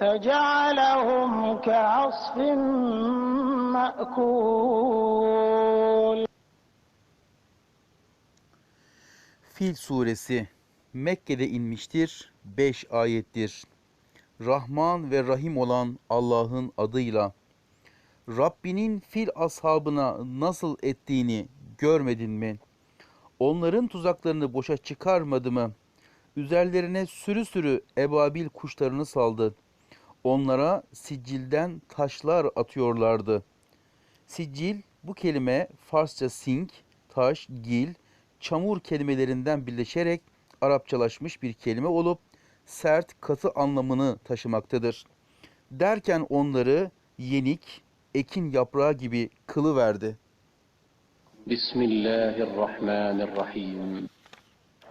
فجعلهم كعصف مأكول Fil suresi Mekke'de inmiştir. 5 ayettir. Rahman ve Rahim olan Allah'ın adıyla. Rabbinin fil ashabına nasıl ettiğini görmedin mi? Onların tuzaklarını boşa çıkarmadı mı? Üzerlerine sürü sürü ebabil kuşlarını saldı. onlara sicilden taşlar atıyorlardı. Sicil bu kelime Farsça sink, taş, gil, çamur kelimelerinden birleşerek Arapçalaşmış bir kelime olup sert, katı anlamını taşımaktadır. Derken onları yenik, ekin yaprağı gibi kılıverdi. Bismillahirrahmanirrahim.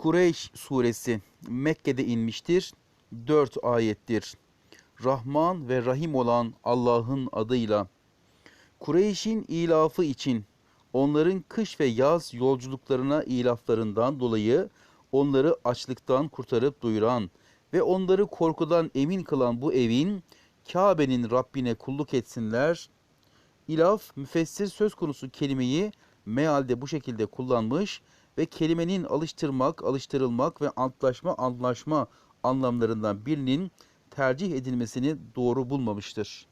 Kureyş suresi Mekke'de inmiştir. 4 ayettir. Rahman ve Rahim olan Allah'ın adıyla. Kureyş'in ilafı için onların kış ve yaz yolculuklarına ilaflarından dolayı onları açlıktan kurtarıp doyuran ve onları korkudan emin kılan bu evin Kabe'nin Rabbine kulluk etsinler. İlaf müfessir söz konusu kelimeyi mealde bu şekilde kullanmış ve kelimenin alıştırmak, alıştırılmak ve antlaşma, antlaşma anlamlarından birinin tercih edilmesini doğru bulmamıştır.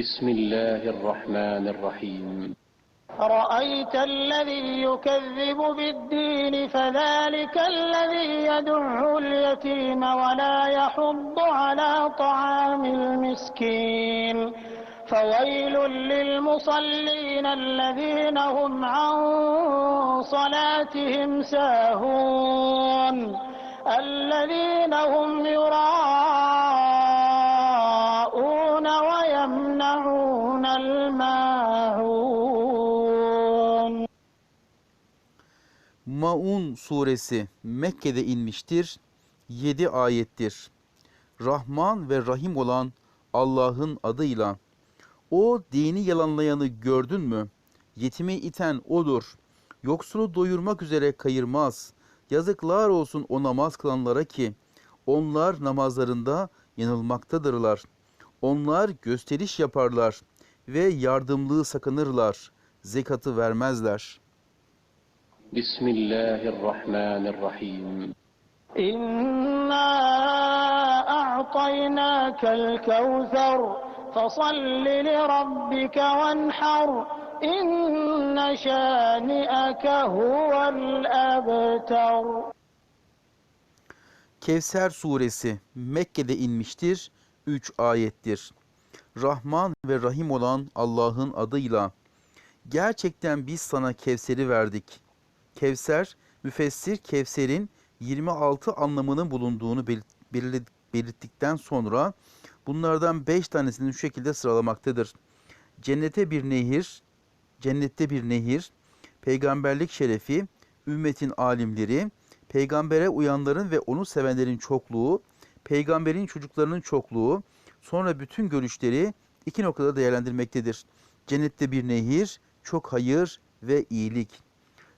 بسم الله الرحمن الرحيم أرأيت الذي يكذب بالدين فذلك الذي يدع اليتيم ولا يحض على طعام المسكين فويل للمصلين الذين هم عن صلاتهم ساهون الذين هم يراءون ويمنعون الماعون Maun suresi Mekke'de inmiştir. 7 ayettir. Rahman ve Rahim olan Allah'ın adıyla. o dini yalanlayanı gördün mü? Yetimi iten odur. Yoksulu doyurmak üzere kayırmaz. Yazıklar olsun o namaz kılanlara ki onlar namazlarında yanılmaktadırlar. Onlar gösteriş yaparlar ve yardımlığı sakınırlar. Zekatı vermezler. Bismillahirrahmanirrahim. İnna a'taynakel kevzer. فصل لربك وانحر إن شانئك هو الأبتر Kevser suresi Mekke'de inmiştir. 3 ayettir. Rahman ve Rahim olan Allah'ın adıyla. Gerçekten biz sana Kevser'i verdik. Kevser, müfessir Kevser'in 26 anlamının bulunduğunu belirt- belirli- belirttikten sonra bunlardan 5 tanesini şu şekilde sıralamaktadır. Cennete bir nehir, cennette bir nehir, peygamberlik şerefi, ümmetin alimleri, peygambere uyanların ve onu sevenlerin çokluğu, peygamberin çocuklarının çokluğu, sonra bütün görüşleri iki noktada değerlendirmektedir. Cennette bir nehir, çok hayır ve iyilik.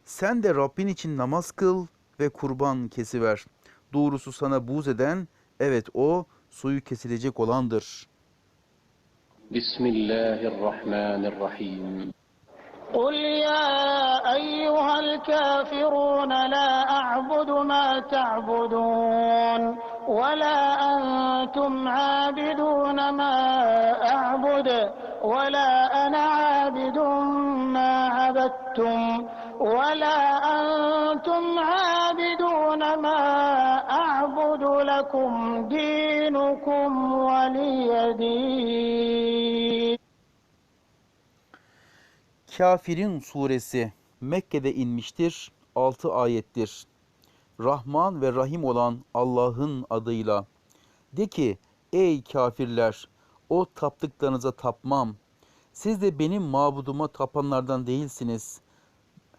Sen de Rabbin için namaz kıl ve kurban kesiver. Doğrusu sana buğz eden, evet o suyu kesilecek olandır. بسم الله الرحمن الرحيم قل يا أيها الكافرون لا أعبد ما تعبدون ولا أنتم عابدون ما أعبد ولا أنا عابد ما عبدتم ولا أنتم عابدون ما أعبد لكم دينكم ولي دين Kafirin suresi Mekke'de inmiştir. 6 ayettir. Rahman ve Rahim olan Allah'ın adıyla. De ki ey kafirler o taptıklarınıza tapmam. Siz de benim mabuduma tapanlardan değilsiniz.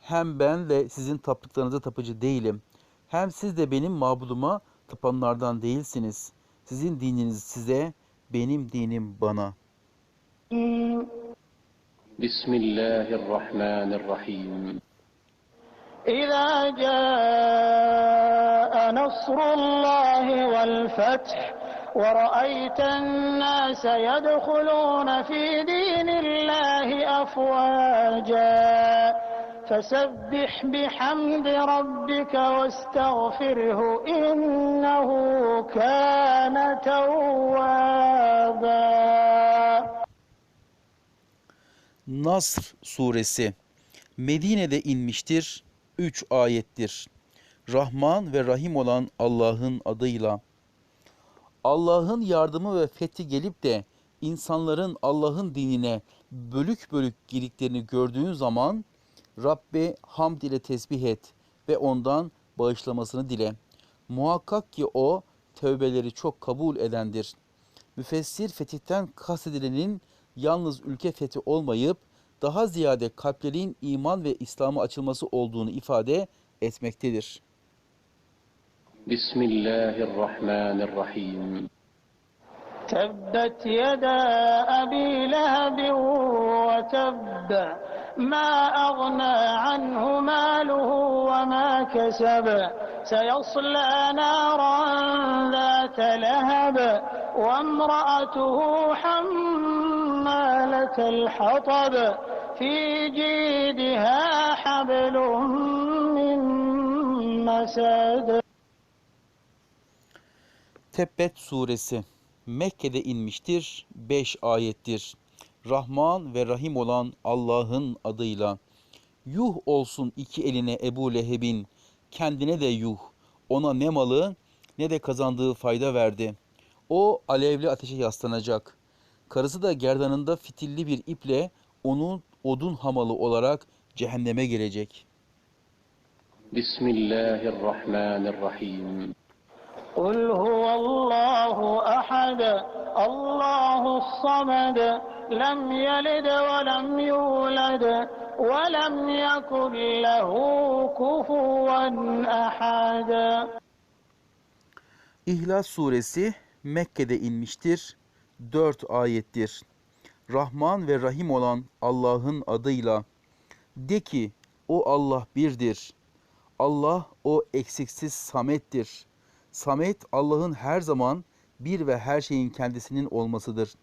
Hem ben de sizin taptıklarınıza tapıcı değilim. Hem siz de benim mabuduma tapanlardan değilsiniz. Sizin dininiz size, benim dinim bana. بسم الله الرحمن الرحيم إذا جاء نصر الله والفتح ورأيت الناس يدخلون في دين الله أفواجا فسبح بحمد ربك واستغفره إنه كان توابا Nasr suresi Medine'de inmiştir. 3 ayettir. Rahman ve Rahim olan Allah'ın adıyla. Allah'ın yardımı ve fethi gelip de insanların Allah'ın dinine bölük bölük girdiklerini gördüğün zaman Rabbe hamd ile tesbih et ve ondan bağışlamasını dile. Muhakkak ki o tövbeleri çok kabul edendir. Müfessir fetihten kastedilenin yalnız ülke fethi olmayıp daha ziyade kalplerin iman ve İslam'a açılması olduğunu ifade etmektedir. Bismillahirrahmanirrahim. Tebbet yeda abi lehabin ve tebbe. ما أغنى عنه ماله وما كسب سيصلى نارا ذات لهب وامرأته حمالة الحطب في جيدها حبل من مسد Tebbet suresi Mekke'de inmiştir. 5 ayettir. Rahman ve Rahim olan Allah'ın adıyla. Yuh olsun iki eline Ebu Leheb'in, kendine de yuh. Ona ne malı ne de kazandığı fayda verdi. O alevli ateşe yaslanacak. Karısı da gerdanında fitilli bir iple onun odun hamalı olarak cehenneme gelecek. Bismillahirrahmanirrahim. Kul huvallahu ahad, Allahus samad, الله أحد الله الصمد لم يلد ولم يولد ولم يكن له كفوا أحد İhlas suresi Mekke'de inmiştir. 4 ayettir. Rahman ve Rahim olan Allah'ın adıyla. De ki o Allah birdir. Allah o eksiksiz samettir. Samet Allah'ın her zaman bir ve her şeyin kendisinin olmasıdır.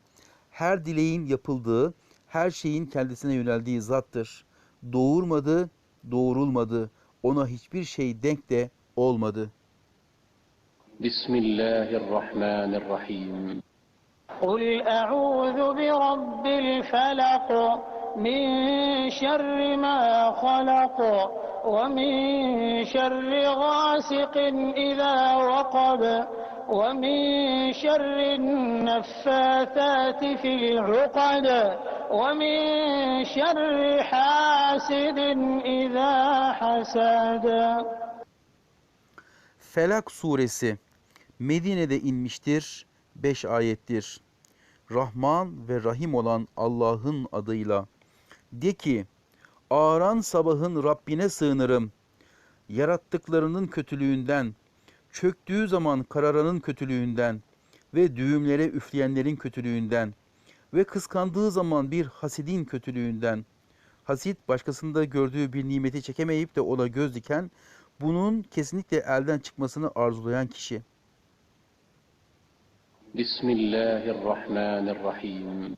Her dileğin yapıldığı, her şeyin kendisine yöneldiği zattır. Doğurmadı, doğurulmadı. Ona hiçbir şey denk de olmadı. بسم الله الرحمن الرحيم قل أعوذ برب الفلق من شر ما خلق ومن شر غاسق إذا وقب ومن شر النفاثات في العقد ومن شر حاسد إذا حسد Felak suresi Medine'de inmiştir. 5 ayettir. Rahman ve Rahim olan Allah'ın adıyla. De ki, ağaran sabahın Rabbine sığınırım. Yarattıklarının kötülüğünden, çöktüğü zaman kararanın kötülüğünden ve düğümlere üfleyenlerin kötülüğünden ve kıskandığı zaman bir hasidin kötülüğünden, hasit başkasında gördüğü bir nimeti çekemeyip de ona göz diken, bunun kesinlikle elden çıkmasını arzulayan kişi. Bismillahirrahmanirrahim.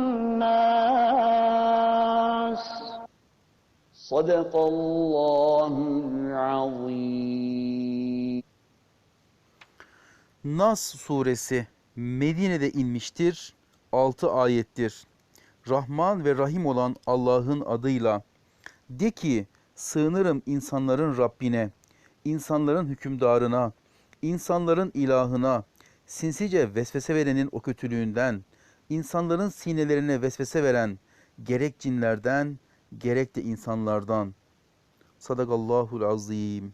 صدق الله العظيم Nas suresi Medine'de inmiştir. 6 ayettir. Rahman ve Rahim olan Allah'ın adıyla. De ki sığınırım insanların Rabbine, insanların hükümdarına, insanların ilahına, sinsice vesvese verenin o kötülüğünden, insanların sinelerine vesvese veren gerek cinlerden gerek de insanlardan. Sadakallahul azim.